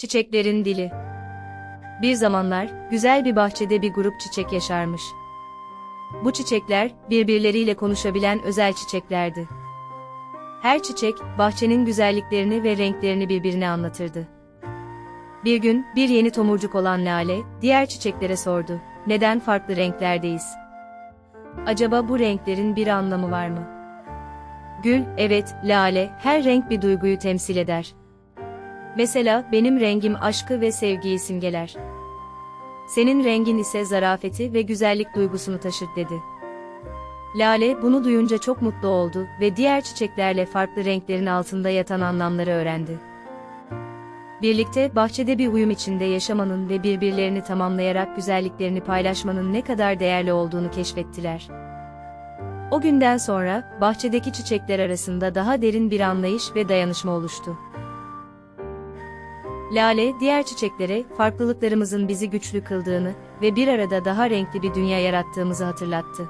Çiçeklerin dili. Bir zamanlar güzel bir bahçede bir grup çiçek yaşarmış. Bu çiçekler birbirleriyle konuşabilen özel çiçeklerdi. Her çiçek bahçenin güzelliklerini ve renklerini birbirine anlatırdı. Bir gün bir yeni tomurcuk olan Lale diğer çiçeklere sordu. Neden farklı renklerdeyiz? Acaba bu renklerin bir anlamı var mı? Gül, evet, lale, her renk bir duyguyu temsil eder. Mesela benim rengim aşkı ve sevgiyi simgeler. Senin rengin ise zarafeti ve güzellik duygusunu taşır dedi. Lale bunu duyunca çok mutlu oldu ve diğer çiçeklerle farklı renklerin altında yatan anlamları öğrendi. Birlikte bahçede bir uyum içinde yaşamanın ve birbirlerini tamamlayarak güzelliklerini paylaşmanın ne kadar değerli olduğunu keşfettiler. O günden sonra bahçedeki çiçekler arasında daha derin bir anlayış ve dayanışma oluştu. Lale, diğer çiçeklere farklılıklarımızın bizi güçlü kıldığını ve bir arada daha renkli bir dünya yarattığımızı hatırlattı.